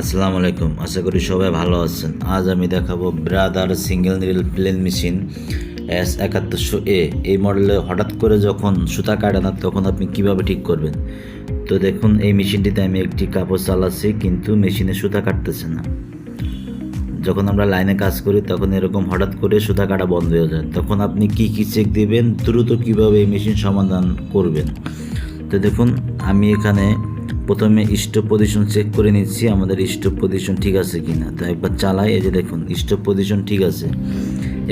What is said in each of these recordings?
আসসালামু আলাইকুম। আশা করি সবাই ভালো আছেন। আজ আমি দেখাবো brother single needle plain machine S একাত্তরশো A এই মডেলে হঠাৎ করে যখন সুতা কাটে না, তখন আপনি কীভাবে ঠিক করবেন? তো দেখুন, এই মেশিনটিতে আমি একটি কাপড় চালাচ্ছি, কিন্তু মেশিনে সুতা কাটতেছে না। যখন আমরা লাইনে কাজ করি, তখন এরকম হঠাৎ করে সুতা কাটা বন্ধ হয়ে যায়। তখন আপনি কি কি চেক দিবেন? দ্রুত কীভাবে এই মেশিন সমাধান করবেন? তো দেখুন, আমি এখানে প্রথমে স্টপ পজিশন চেক করে নিচ্ছি, আমাদের স্টপ পজিশন ঠিক আছে কি না তো একবার চালাই, এই যে দেখুন স্টপ পজিশন ঠিক আছে।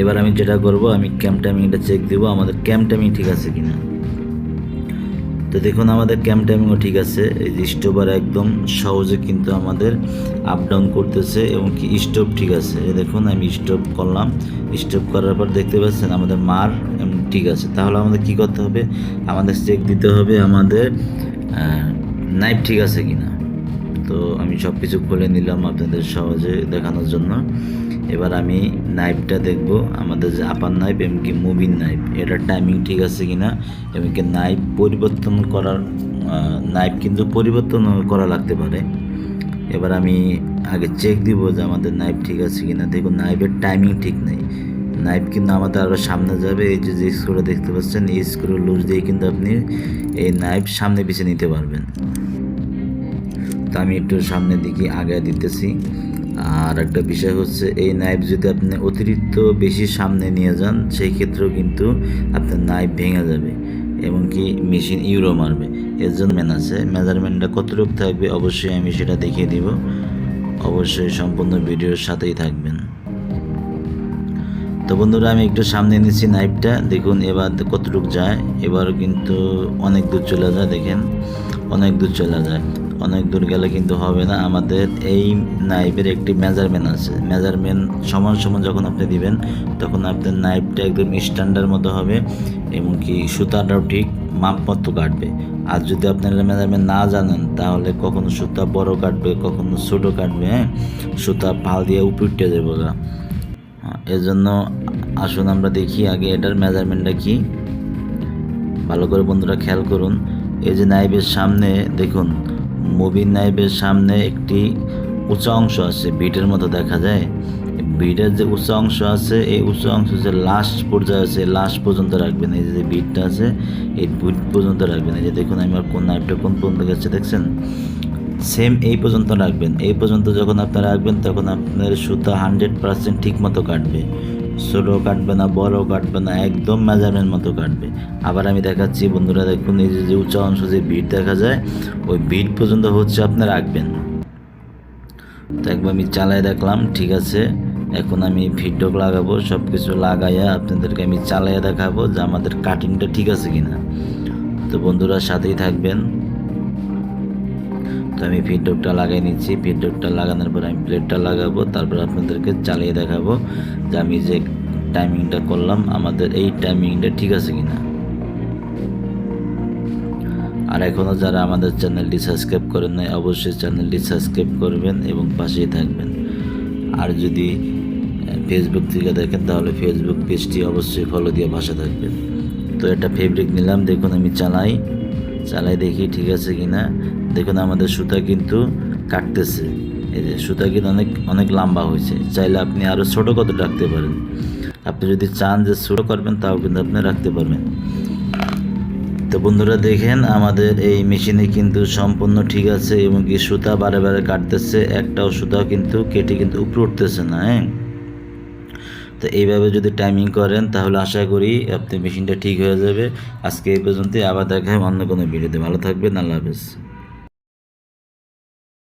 এবার আমি যেটা করব, আমি ক্যাম টাইমিংটা চেক দেবো, আমাদের ক্যাম টাইমিং ঠিক আছে কি না তো দেখুন, আমাদের ক্যাম টাইমিংও ঠিক আছে। এই যে স্টোবার একদম সহজে কিন্তু আমাদের আপ ডাউন করতেছে এবং কি স্টোভ ঠিক আছে। দেখুন, আমি স্টোভ করলাম। স্টোভ করার পর দেখতে পাচ্ছেন, আমাদের মার ঠিক আছে। তাহলে আমাদের কি করতে হবে? আমাদের চেক দিতে হবে আমাদের নাইফ ঠিক আছে কি না তো আমি সব কিছু খুলে নিলাম আপনাদের সহজে দেখানোর জন্য। এবার আমি নাইফটা দেখব। আমাদের যে আপার নাইফ এমনকি মুভিং নাইফ এটার টাইমিং ঠিক আছে কি না এমনকি নাইফ পরিবর্তন করার নাইফ কিন্তু পরিবর্তন করা লাগতে পারে। এবার আমি আগে চেক দিব যে আমাদের নাইফ ঠিক আছে কি না দেখুন নাইফের টাইমিং ঠিক নেই। নাইফ কিন্তু আমাদের আরও সামনে যাবে। এই যে যে স্ক্রুটা দেখতে পাচ্ছেন, এই স্ক্রু লুজ দিয়ে কিন্তু আপনি এই নাইফ সামনে পিছিয়ে নিতে পারবেন। তো আমি একটু সামনের দিকে আগে দিতেছি। আর একটা বিষয় হচ্ছে, এই নাইফ যদি আপনি অতিরিক্ত বেশি সামনে নিয়ে যান, সেই ক্ষেত্রেও কিন্তু আপনার নাইফ ভেঙে যাবে এবং কি মেশিন ইউরো মারবে। এর জন্য মেন আছে। মেজারমেন্টটা কতটুকু থাকবে, অবশ্যই আমি সেটা দেখিয়ে দিব। অবশ্যই সম্পূর্ণ ভিডিওর সাথেই থাকবেন। তো বন্ধুরা, আমি একটু সামনে নিচ্ছি নাইফটা দেখুন, এবার কতটুকু যায়। এবার কিন্তু অনেক দূর চলে যায়, দেখেন। অনেক দূর চলে যায়। অনেক দূর গেলে কিন্তু হবে না। আমাদের এই নাইফের একটি মেজারমেন্ট আছে। মেজারমেন্ট সমান সমান যখন আপনি দিবেন, তখন আপনার নাইফটা একদম স্ট্যান্ডার্ড মতো হবে, এবং কি সুতাটাও ঠিক মাপ মতো কাটবে। আর যদি আপনারা মেজারমেন্ট না জানেন, তাহলে কখনো সুতা বড় কাটবে, কখনো ছোটো কাটবে হ্যাঁ? সুতা পাল দিয়ে উপরটে যাবে গা এর জন্য আসুন আমরা দেখি আগে এটার মেজারমেন্টটা কি। ভালো করে বন্ধুরা খেয়াল করুন। এই যে নাইবের সামনে, দেখুন, মুভির নাইবের সামনে একটি উঁচা অংশ আছে, বিটের মতো দেখা যায়। বিটের যে উঁচা অংশ আছে, এই উঁচা অংশ যে লাস্ট পর্যায়ে আছে লাস্ট পর্যন্ত রাখবেন। এই যে বিটটা আছে, এই বিট পর্যন্ত রাখবেন। এই যে দেখুন আমার কোন নাইফটা কোন পর্যন্ত গেছে, দেখছেন? সেম এই পর্যন্ত রাখবেন। এই পর্যন্ত যখন আপনারা রাখবেন, তখন আপনার সুতা হান্ড্রেড পার্সেন্ট ঠিক মতো কাটবে। ছোটো কাটবে না বড় কাটবে না, একদম মেজারমেন্ট মতো কাটবে। আবার আমি দেখাচ্ছি, বন্ধুরা দেখুন, এই যে উঁচা অংশ যে বিট দেখা যায়, ওই বিট পর্যন্ত হচ্ছে আপনি রাখবেন। তো একবার আমি চালাই দেখলাম, ঠিক আছে? এখন আমি ফিডব্যাক লাগাবো সব কিছু লাগাইয়া আপনাদেরকে আমি চালাইয়া দেখাবো যে আমাদের কাটিংটা ঠিক আছে কিনা। তো বন্ধুরা সাথেই থাকবেন। তো আমি ফিডব্যাকটা লাগাই নিচ্ছি। ফিডব্যাকটা লাগানোর পর আমি প্লেটটা লাগাবো, তারপর আপনাদেরকে চালিয়ে দেখাবো যে আমি যে টাইমিংটা করলাম, আমাদের এই টাইমিংটা ঠিক আছে কিনা। আর এখনও যারা আমাদের চ্যানেলটি সাবস্ক্রাইব করেন নাই, অবশ্যই চ্যানেলটি সাবস্ক্রাইব করবেন এবং পাশেই থাকবেন। আর যদি ফেসবুক থেকে দেখেন, তাহলে ফেসবুক পেজটি অবশ্যই ফলো দিয়ে পাশে থাকবেন। তো এটা ফেব্রিক নিলাম, দেখুন আমি চালাই। চালাই দেখি ঠিক আছে কিনা। দেখুন, আমাদের সুতা কিন্তু কাটতেছে। এই যে সুতা কিন্তু অনেক অনেক লম্বা হয়েছে। চাইলে আপনি আরও ছোটো কত রাখতে পারেন। আপনি যদি চান যে ছোটো করবেন, তাও কিন্তু আপনি রাখতে পারবেন। তো বন্ধুরা, দেখেন আমাদের এই মেশিনে কিন্তু সম্পূর্ণ ঠিক আছে এবং কি সুতা বারে বারে কাটতেছে। একটাও সুতা কিন্তু কেটে কিন্তু উপরে উঠতেছে না হ্যাঁ? তো এইভাবে যদি টাইমিং করেন, তাহলে আশা করি আপনি মেশিনটা ঠিক হয়ে যাবে। আজকে এই পর্যন্তই, আবার দেখায় অন্য কোনো ভিডিওতে। ভালো থাকবেন, আল্লাহ হাফেজ।